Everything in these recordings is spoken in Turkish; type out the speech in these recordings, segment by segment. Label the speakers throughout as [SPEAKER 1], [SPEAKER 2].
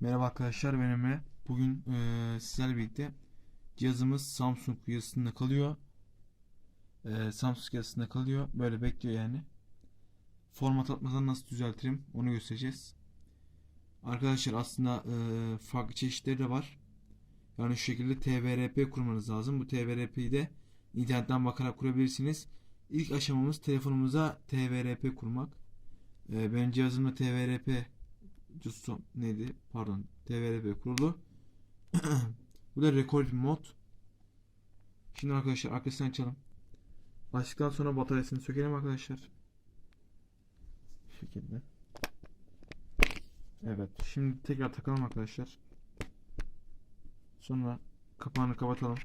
[SPEAKER 1] Merhaba arkadaşlar ben Emre. Bugün eee sizlerle birlikte cihazımız Samsung yazısında kalıyor. Eee, Samsung yazısında kalıyor. Böyle bekliyor yani. Format atmadan nasıl düzeltirim onu göstereceğiz. Arkadaşlar aslında eee, farklı çeşitleri de var. Yani şu şekilde TVRP kurmanız lazım. Bu TVRP'yi de internetten bakarak kurabilirsiniz. İlk aşamamız telefonumuza TVRP kurmak. Eee benim cihazımda TVRP Custom neydi? Pardon. TVRP kurulu. Bu da record mod. Şimdi arkadaşlar arkasını açalım. Açtıktan sonra bataryasını sökelim arkadaşlar. Bu şekilde. Evet. Şimdi tekrar takalım arkadaşlar. Sonra kapağını kapatalım.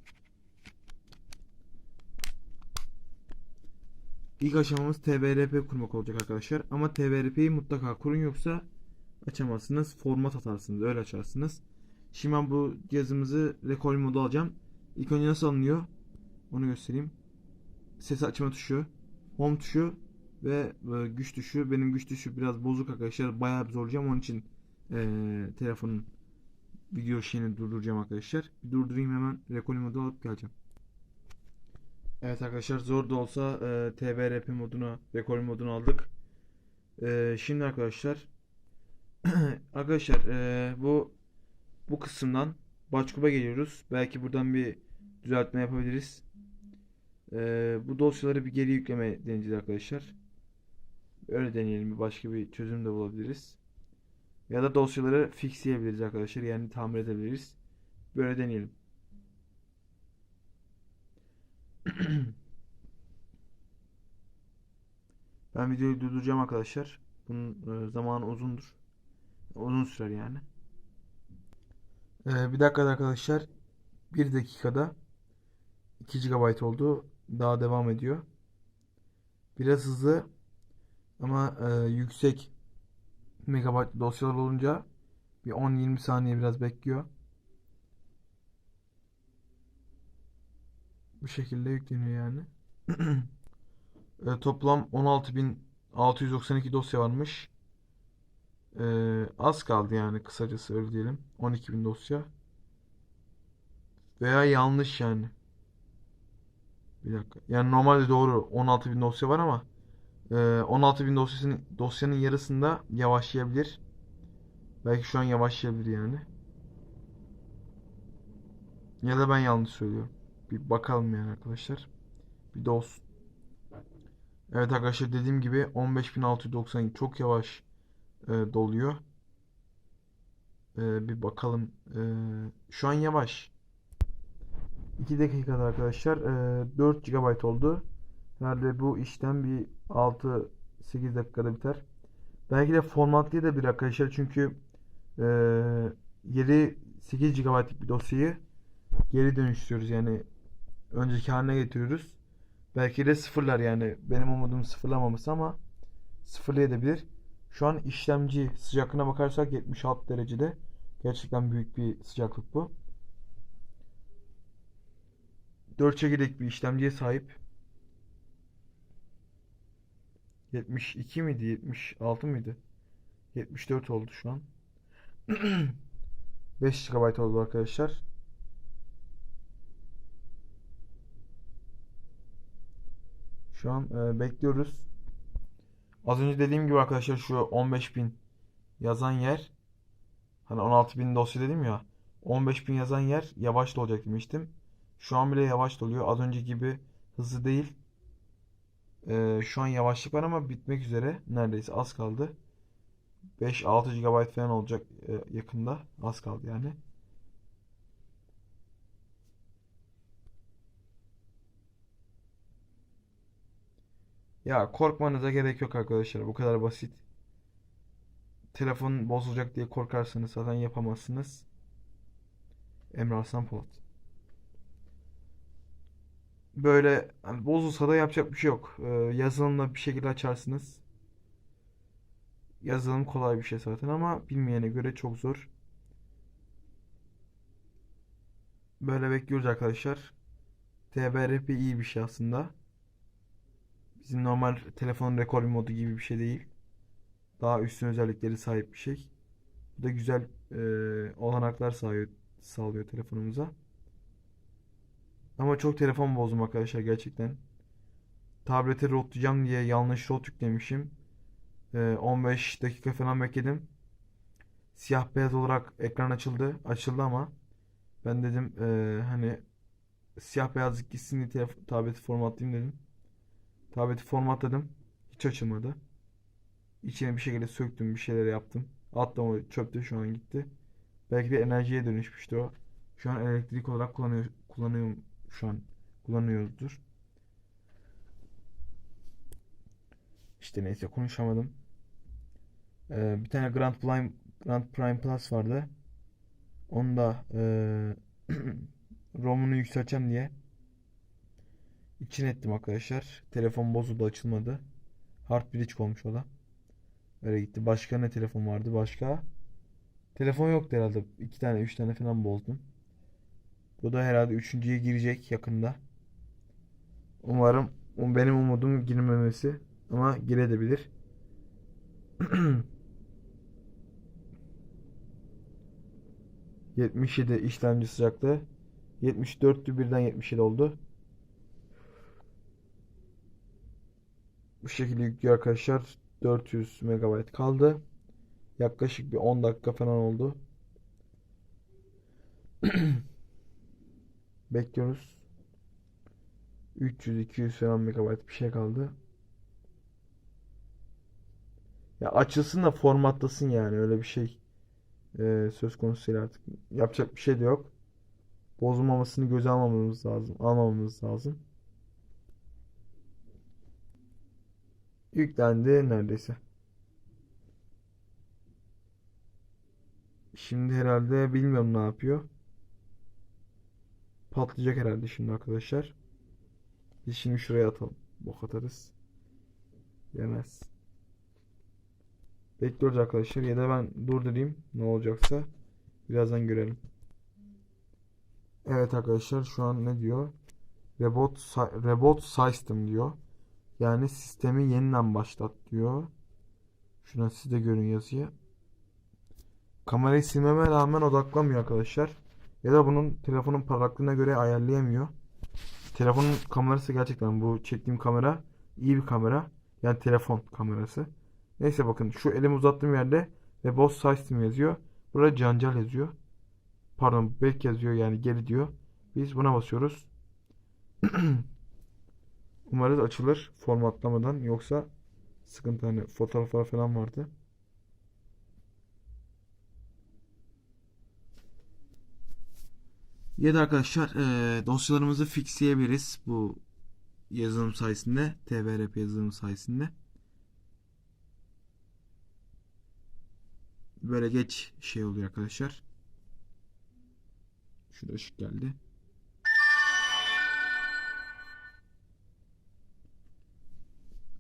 [SPEAKER 1] İlk aşamamız TVRP kurmak olacak arkadaşlar. Ama TVRP'yi mutlaka kurun yoksa açamazsınız. Format atarsınız. Öyle açarsınız. Şimdi ben bu cihazımızı rekord modu alacağım. İlk önce nasıl alınıyor? Onu göstereyim. Ses açma tuşu, home tuşu ve e, güç tuşu. Benim güç tuşu biraz bozuk arkadaşlar. Bayağı bir zorlayacağım. Onun için e, telefonun video şeyini durduracağım arkadaşlar. Bir durdurayım hemen rekord modu alıp geleceğim. Evet arkadaşlar zor da olsa e, TVRP moduna, rekord modunu aldık. E, şimdi arkadaşlar Arkadaşlar eee, bu bu kısımdan Başkub'a geliyoruz. Belki buradan bir düzeltme yapabiliriz. Eee, bu dosyaları bir geri yükleme deneyeceğiz arkadaşlar. Öyle deneyelim. Başka bir çözüm de bulabiliriz. Ya da dosyaları fixleyebiliriz arkadaşlar. Yani tamir edebiliriz. Böyle deneyelim. Ben videoyu durduracağım arkadaşlar. Bunun eee, zamanı uzundur. Uzun sürer yani. Ee, bir dakikada arkadaşlar 1 dakikada 2 GB oldu. Daha devam ediyor. Biraz hızlı ama e, yüksek megabayt dosyalar olunca bir 10-20 saniye biraz bekliyor. Bu şekilde yükleniyor yani. E, toplam 16.692 dosya varmış. Ee, az kaldı yani kısacası öyle diyelim. 12.000 dosya. Veya yanlış yani. Bir dakika. Yani normalde doğru 16.000 dosya var ama e, 16.000 dosyasının dosyanın yarısında yavaşlayabilir. Belki şu an yavaşlayabilir yani. Ya da ben yanlış söylüyorum. Bir bakalım yani arkadaşlar. Bir de olsun. Evet arkadaşlar dediğim gibi 15.690 çok yavaş e, doluyor. E, bir bakalım. E, şu an yavaş. 2 dakikada arkadaşlar e, 4 GB oldu. Herhalde bu işlem bir 6-8 dakikada biter. Belki de formatlayabilir arkadaşlar çünkü e, yeri 8 GB'lık bir dosyayı geri dönüştürüyoruz yani önceki haline getiriyoruz. Belki de sıfırlar yani benim umudum sıfırlamaması ama sıfırlayabilir. Şu an işlemci sıcaklığına bakarsak 76 derecede. Gerçekten büyük bir sıcaklık bu. 4 çekirdek bir işlemciye sahip. 72 miydi? 76 mıydı? 74 oldu şu an. 5 GB oldu arkadaşlar. Şu an e, bekliyoruz. Az önce dediğim gibi arkadaşlar şu 15.000 yazan yer hani 16.000 dosya dedim ya 15.000 yazan yer yavaş olacak demiştim. Şu an bile yavaş doluyor. Az önce gibi hızlı değil. Ee, şu an yavaşlık var ama bitmek üzere. Neredeyse az kaldı. 5-6 GB falan olacak e, yakında. Az kaldı yani. Ya korkmanıza gerek yok arkadaşlar. Bu kadar basit. Telefon bozulacak diye korkarsanız zaten yapamazsınız. Emre Arslan Polat. Böyle hani bozulsa da yapacak bir şey yok. Ee, yazılımla bir şekilde açarsınız. Yazılım kolay bir şey zaten ama bilmeyene göre çok zor. Böyle bekliyoruz arkadaşlar. TBRP iyi bir şey aslında. Bizim normal telefon rekor modu gibi bir şey değil. Daha üstün özellikleri sahip bir şey. Bu da güzel e, olanaklar sağlıyor, sağlıyor telefonumuza. Ama çok telefon bozdum arkadaşlar gerçekten. Tablete rotlayacağım diye yanlış rot yüklemişim. E, 15 dakika falan bekledim. Siyah beyaz olarak ekran açıldı. Açıldı ama ben dedim e, hani siyah beyazlık gitsin diye tableti formatlayayım dedim. Tableti formatladım. Hiç açılmadı. İçine bir şekilde söktüm, bir şeyler yaptım. Attım o çöpte şu an gitti. Belki de enerjiye dönüşmüştü o. Şu an elektrik olarak kullanıyor, kullanıyorum şu an kullanıyoruzdur. İşte neyse konuşamadım. Ee, bir tane Grand Prime Grand Prime Plus vardı. Onu da eee ROM'unu yükselteceğim diye için ettim arkadaşlar. Telefon bozuldu açılmadı. Hard bridge olmuş o da. Öyle gitti. Başka ne telefon vardı? Başka telefon yoktu herhalde. İki tane, üç tane falan bozdum. Bu da herhalde üçüncüye girecek yakında. Umarım um- benim umudum girmemesi ama girebilir. 77 işlemci sıcaklığı. 74'tü birden 77 oldu. Bu şekilde yüklüyor arkadaşlar. 400 MB kaldı. Yaklaşık bir 10 dakika falan oldu. Bekliyoruz. 300-200 falan MB bir şey kaldı. Ya açılsın da formatlasın yani öyle bir şey e, söz konusu değil artık. Yapacak bir şey de yok. Bozulmamasını göze almamamız lazım. Almamamız lazım. Yüklendi neredeyse. Şimdi herhalde bilmiyorum ne yapıyor. Patlayacak herhalde şimdi arkadaşlar. Biz şimdi şuraya atalım. Bok atarız. Yemez. Bekliyoruz arkadaşlar. Ya da ben durdurayım. Ne olacaksa. Birazdan görelim. Evet arkadaşlar şu an ne diyor? Reboot, si- reboot system diyor. Yani sistemi yeniden başlat diyor. Şuna siz de görün yazıyı. Kamerayı silmeme rağmen odaklamıyor arkadaşlar. Ya da bunun telefonun parlaklığına göre ayarlayamıyor. Telefonun kamerası gerçekten bu çektiğim kamera iyi bir kamera. Yani telefon kamerası. Neyse bakın şu elimi uzattığım yerde Reboot System yazıyor. Burada Cancal yazıyor. Pardon Back yazıyor yani geri diyor. Biz buna basıyoruz. Umarız açılır formatlamadan yoksa sıkıntı hani fotoğraflar falan vardı. Ya da arkadaşlar eee, dosyalarımızı fixleyebiliriz bu yazılım sayesinde. TBRP yazılım sayesinde. Böyle geç şey oluyor arkadaşlar. Şurada ışık geldi.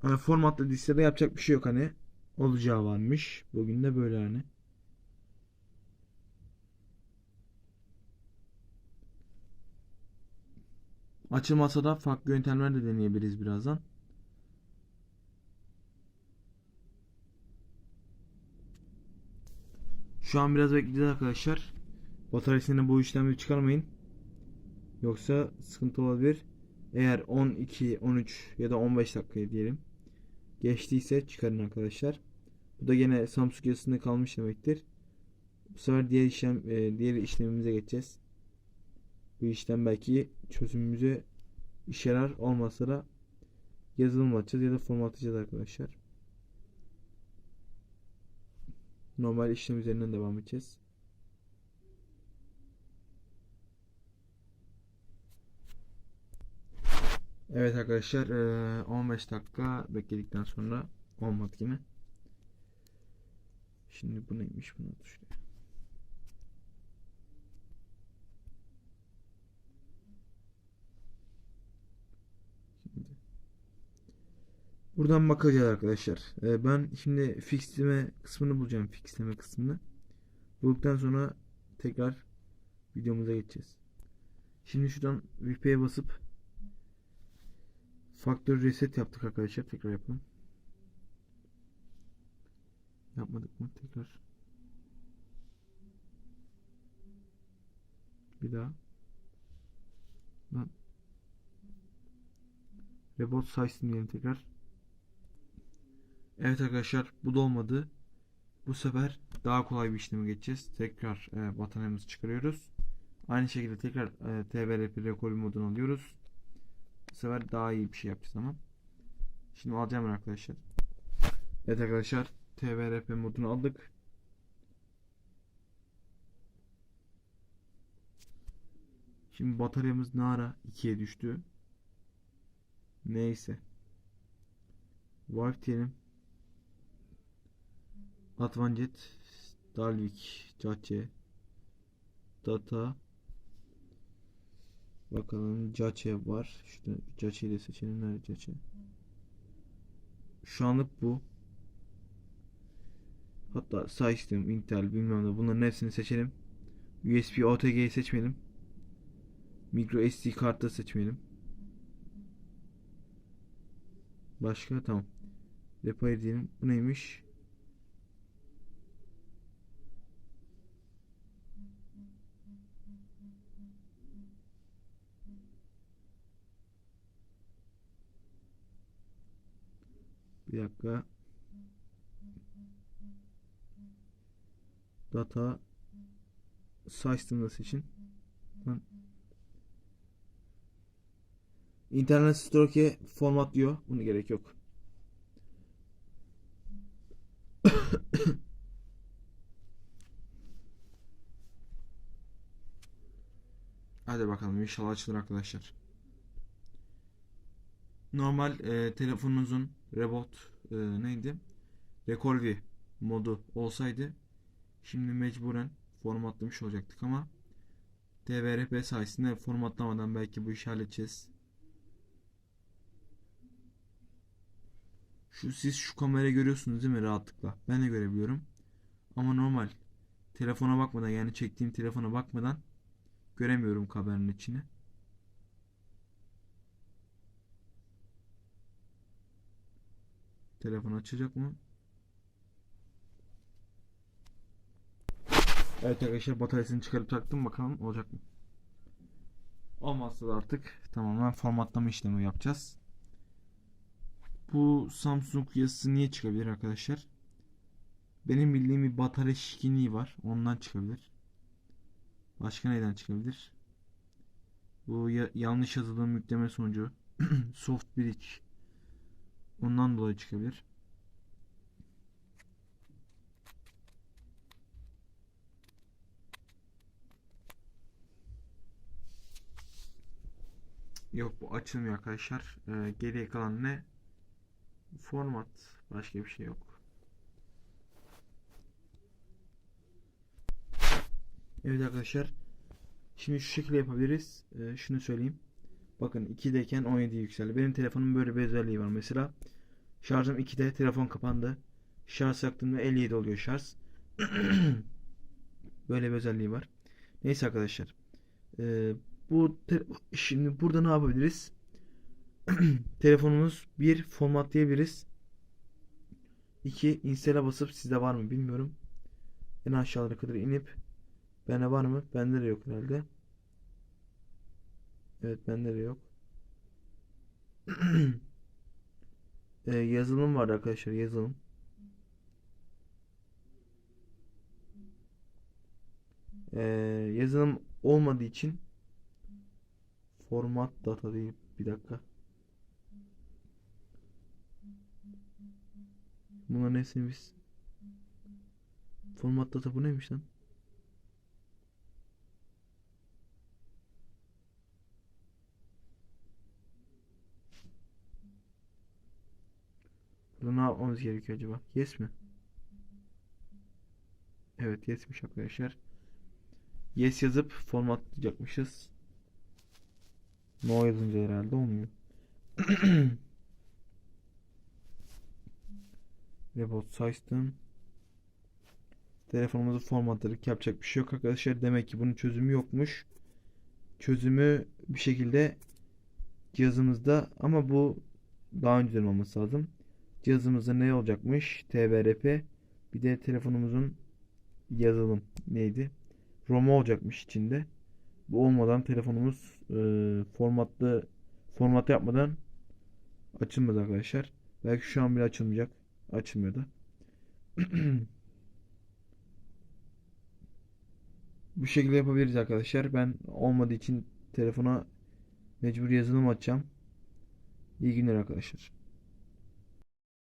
[SPEAKER 1] Hani formatlı listede yapacak bir şey yok hani. Olacağı varmış. Bugün de böyle hani. Açılmasa da farklı yöntemler de deneyebiliriz birazdan. Şu an biraz bekleyeceğiz arkadaşlar. Bataryasını bu işlemde çıkarmayın. Yoksa sıkıntı olabilir. Eğer 12, 13 ya da 15 dakika diyelim. Geçtiyse çıkarın arkadaşlar. Bu da gene Samsung yazısında kalmış demektir. Bu sefer diğer işlem e, diğer işlemimize geçeceğiz. Bu işlem belki çözümümüze işe yarar olmasa da yazılım açacağız ya da formatlayacağız arkadaşlar. Normal işlem üzerinden devam edeceğiz. Evet arkadaşlar eee, 15 dakika bekledikten sonra olmadı yine. Şimdi bu neymiş bunu şuraya. Buradan bakacağız arkadaşlar. Ben şimdi fixleme kısmını bulacağım. Fixleme kısmını. Bulduktan sonra tekrar videomuza geçeceğiz. Şimdi şuradan VP'ye basıp Faktör reset yaptık arkadaşlar. Tekrar yapalım. Yapmadık mı? Tekrar. daha. Lan. Reboot System diyelim tekrar. Evet arkadaşlar bu da olmadı. Bu sefer daha kolay bir işleme geçeceğiz. Tekrar e, bataryamızı çıkarıyoruz. Aynı şekilde tekrar e, TVRP rekol modunu alıyoruz. Bu sefer daha iyi bir şey yapacağız ama. Şimdi alacağım arkadaşlar. Evet arkadaşlar TVRP modunu aldık. Şimdi bataryamız ne ara 2'ye düştü. Neyse. Wife diyelim. Advanced Dalvik Cace Data Bakalım Cace var. Şurada Cace'yi de seçelim. Nerede Cace? Şu anlık bu. Hatta System, Intel bilmem ne bunların hepsini seçelim. USB OTG'yi seçmeyelim. Micro SD kartı seçmeyelim. Başka tamam. Repair diyelim. Bu neymiş? Bir dakika. Data seçin. Lan. İnternet Store'e format diyor. Bunu gerek yok. Hadi bakalım inşallah açılır arkadaşlar. Normal e, telefonunuzun Rebot e, neydi? Recolvi modu olsaydı şimdi mecburen formatlamış olacaktık ama TVRP sayesinde formatlamadan belki bu işi halledeceğiz. Şu siz şu kamerayı görüyorsunuz değil mi rahatlıkla? Ben de görebiliyorum. Ama normal telefona bakmadan yani çektiğim telefona bakmadan göremiyorum kameranın içini. Telefon açacak mı? Evet arkadaşlar bataryasını çıkarıp taktım bakalım olacak mı? Olmazsa da artık tamamen formatlama işlemi yapacağız. Bu Samsung yazısı niye çıkabilir arkadaşlar? Benim bildiğim bir batarya şişkinliği var. Ondan çıkabilir. Başka neden çıkabilir? Bu ya- yanlış yazılım yükleme sonucu soft bridge ondan dolayı çıkabilir. Yok bu açılmıyor arkadaşlar. Ee, geriye kalan ne? Format. Başka bir şey yok. Evet arkadaşlar. Şimdi şu şekilde yapabiliriz. Ee, şunu söyleyeyim. Bakın 2'deyken 17 yükseldi. Benim telefonum böyle bir özelliği var. Mesela şarjım 2'de telefon kapandı. Şarj yaktığımda 57 oluyor şarj. böyle bir özelliği var. Neyse arkadaşlar. Ee, bu şimdi burada ne yapabiliriz? Telefonumuz bir formatlayabiliriz. İki install'a basıp sizde var mı bilmiyorum. En aşağılara kadar inip bende var mı? Bende de yok herhalde. De yok. Ee, yazılım var arkadaşlar yazılım. Ee, yazılım olmadığı için format data değil. Bir dakika. Bunların hepsini biz format data bu neymiş lan? Burada ne yapmamız gerekiyor acaba? Yes mi? Evet yesmiş arkadaşlar. Yes yazıp formatlayacakmışız. No yazınca herhalde olmuyor. Reboot System. Telefonumuzu formatladık. Yapacak bir şey yok arkadaşlar. Demek ki bunun çözümü yokmuş. Çözümü bir şekilde cihazımızda ama bu daha önceden olması lazım. Cihazımızda ne olacakmış? TVRP. Bir de telefonumuzun yazılım neydi? ROM olacakmış içinde. Bu olmadan telefonumuz e, formatlı format yapmadan açılmaz arkadaşlar. Belki şu an bile açılmayacak. Açılmıyor da. Bu şekilde yapabiliriz arkadaşlar. Ben olmadığı için telefona mecbur yazılım açacağım. İyi günler arkadaşlar.